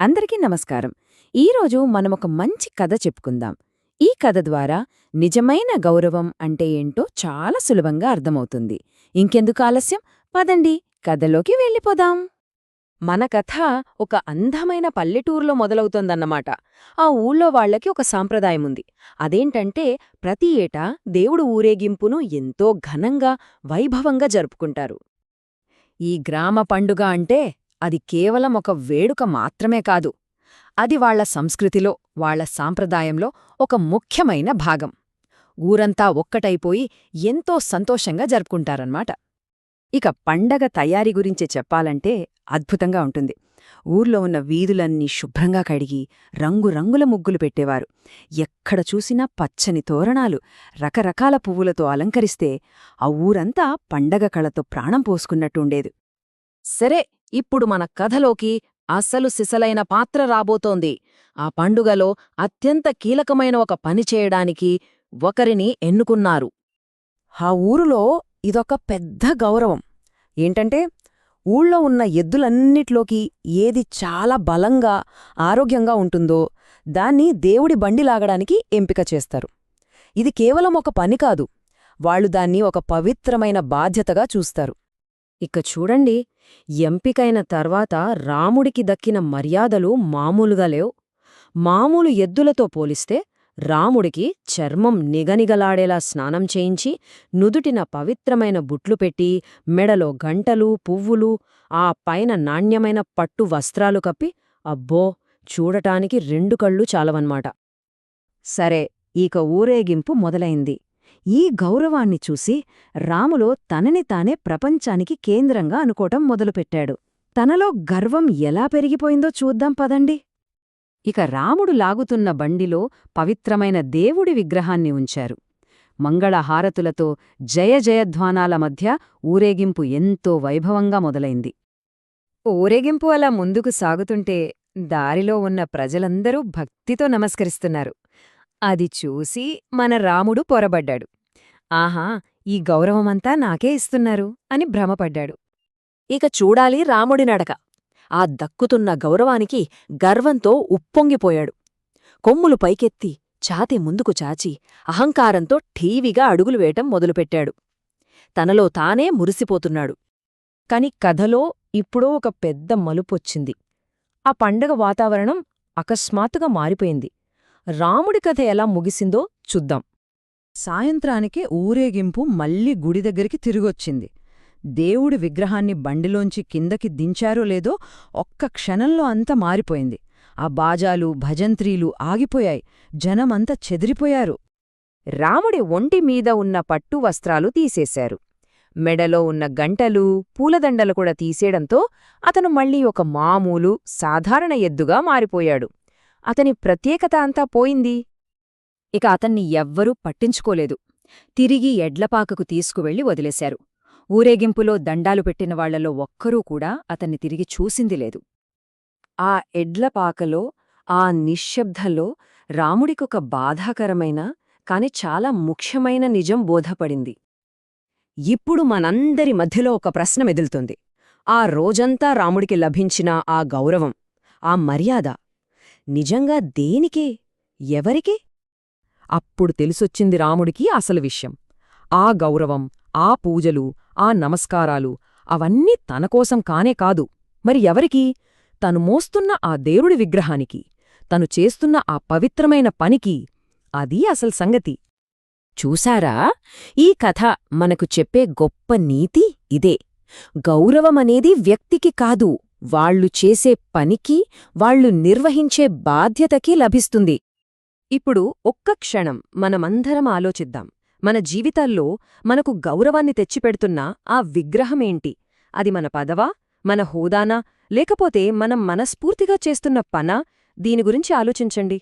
అందరికీ నమస్కారం. ఈరోజు మనమొక మంచి కథ చెప్పుకుందాం. ఈ కథ ద్వారా నిజమైన గౌరవం అంటే ఏంటో చాలా సులభంగా అర్థమవుతుంది. ఇంకెందుకు ఆలస్యం? పదండి కథలోకి వెళ్ళిపోదాం. మన కథ ఒక అందమైన పల్లెటూరులో మొదలవుతోందన్నమాట. ఆ ఊళ్ళో వాళ్ళకి ఒక సాంప్రదాయముంది అదేంటంటే ప్రతి ఏటా దేవుడు ఊరేగింపును ఎంతో ఘనంగా వైభవంగా జరుపుకుంటారు. ఈ గ్రామ పండుగ అంటే అది కేవలం ఒక వేడుక మాత్రమే కాదు అది వాళ్ళ సంస్కృతిలో వాళ్ళ సాంప్రదాయంలో ఒక ముఖ్యమైన భాగం. ఊరంతా ఒక్కటైపోయి ఎంతో సంతోషంగా జరుపుకుంటారన్నమాట. ఇక పండగ తయారీ గురించి చెప్పాలంటే అద్భుతంగా ఉంటుంది. ఊర్లో ఉన్న వీధులన్నీ శుభ్రంగా కడిగి రంగురంగుల ముగ్గులు పెట్టేవారు. ఎక్కడ చూసినా పచ్చని తోరణాలు రకరకాల పువ్వులతో అలంకరిస్తే ఆ ఊరంతా పండగ కళతో ప్రాణం పోసుకున్నట్టుండేది. సరే ఇప్పుడు మన కథలోకి అస్సలు సిసలైన పాత్ర రాబోతోంది. ఆ పండుగలో అత్యంత కీలకమైన ఒక పని చేయడానికి ఒకరిని ఎన్నుకున్నారు. ఆ ఊరులో ఇదొక పెద్ద గౌరవం. ఏంటంటే ఊళ్ళో ఉన్న ఎద్దులన్నిట్లోకి ఏది చాలా బలంగా ఆరోగ్యంగా ఉంటుందో దాన్ని దేవుడి బండి లాగడానికి ఎంపిక చేస్తారు. ఇది కేవలం ఒక పని కాదు. వాళ్ళు దాన్ని ఒక పవిత్రమైన బాధ్యతగా చూస్తారు. ఇక చూడండి ఎంపికైన తర్వాత రాముడికి దక్కిన మర్యాదలు మామూలుగా లేవు. మామూలు ఎద్దులతో పోలిస్తే రాముడికి చర్మం నిగనిగలాడేలా స్నానం చేయించి నుదుటిన పవిత్రమైన బుట్లు పెట్టి మెడలో గంటలు పువ్వులు ఆ పైన నాణ్యమైన పట్టు వస్త్రాలు కప్పి అబ్బో! చూడటానికి రెండు కళ్ళు చాలవన్మాట. సరే ఇక ఊరేగింపు మొదలైంది. ఈ గౌరవాన్ని చూసి రాములో తనని తానే ప్రపంచానికి కేంద్రంగా అనుకోవటం మొదలుపెట్టాడు. తనలో గర్వం ఎలా పెరిగిపోయిందో చూద్దాం పదండి. ఇక రాముడు లాగుతున్న బండిలో పవిత్రమైన దేవుడి విగ్రహాన్ని ఉంచారు. మంగళహారతులతో జయ జయధ్వానాల మధ్య ఊరేగింపు ఎంతో వైభవంగా మొదలైంది. ఊరేగింపు అలా ముందుకు సాగుతుంటే దారిలో ఉన్న ప్రజలందరూ భక్తితో నమస్కరిస్తున్నారు. అది చూసి మన రాముడు పొరబడ్డాడు. ఆహా ఈ గౌరవమంతా నాకే ఇస్తున్నారు అని భ్రమపడ్డాడు. ఇక చూడాలి రాముడి నడక. ఆ దక్కుతున్న గౌరవానికి గర్వంతో ఉప్పొంగిపోయాడు. కొమ్ములు పైకెత్తి ఛాతి ముందుకు చాచి అహంకారంతో ఠీవిగా అడుగులు వేయటం మొదలుపెట్టాడు. తనలో తానే మురిసిపోతున్నాడు. కాని కథలో ఇప్పుడో ఒక పెద్ద మలుపొచ్చింది. ఆ పండగ వాతావరణం అకస్మాత్తుగా మారిపోయింది. రాముడి కథ ఎలా ముగిసిందో చూద్దాం. సాయంత్రానికే ఊరేగింపు మళ్ళీ గుడి దగ్గరికి తిరిగొచ్చింది. దేవుడి విగ్రహాన్ని బండిలోంచి కిందకి దించారో లేదో ఒక్క క్షణంలో అంతా మారిపోయింది. ఆ బాజాలు భజంత్రీలు ఆగిపోయాయి. జనమంతా చెదిరిపోయారు. రాముడి ఒంటి మీద ఉన్న పట్టు వస్త్రాలు తీసేశారు. మెడలో ఉన్న గంటలు పూలదండలు కూడా తీసేయడంతో అతను మళ్ళీ ఒక మామూలు సాధారణ ఎద్దుగా మారిపోయాడు. అతని ప్రత్యేకత అంతా పోయింది. ఇక అతన్ని ఎవ్వరూ పట్టించుకోలేదు. తిరిగి ఎడ్లపాకకు తీసుకువెళ్ళి వదిలేశారు. ఊరేగింపులో దండాలు పెట్టిన వాళ్ళలో ఒక్కరూ కూడా అతన్ని తిరిగి చూసింది లేదు. ఆ ఎడ్లపాకలో ఆ నిశ్శబ్దంలో రాముడికొక బాధాకరమైన కాని చాలా ముఖ్యమైన నిజం బోధపడింది. ఇప్పుడు మనందరి మధ్యలో ఒక ప్రశ్న మెదులుతుంది. ఆ రోజంతా రాముడికి లభించిన ఆ గౌరవం ఆ మర్యాద నిజంగా దేనికే? ఎవరికే? అప్పుడు తెలిసొచ్చింది రాముడికి అసలు విషయం. ఆ గౌరవం ఆ పూజలు ఆ నమస్కారాలు అవన్నీ తనకోసం కానే కాదు. మరి ఎవరికి? తను మోస్తున్న ఆ దేవుడి విగ్రహానికి తను చేస్తున్న ఆ పవిత్రమైన పనికి అది అసలు సంగతి. చూశారా? ఈ కథ మనకు చెప్పే గొప్ప నీతి ఇదే. గౌరవమనేది వ్యక్తికి కాదు వాళ్ళు చేసే పనికి వాళ్ళు నిర్వహించే బాధ్యతకి లభిస్తుంది. ఇప్పుడు ఒక్క క్షణం మనమందరం ఆలోచిద్దాం. మన జీవితాల్లో మనకు గౌరవాన్ని తెచ్చిపెడుతున్న ఆ విగ్రహమేంటి? అది మన పదవా? మన హోదానా? లేకపోతే మనం మనస్ఫూర్తిగా చేస్తున్న పనా? దీని గురించి ఆలోచించండి.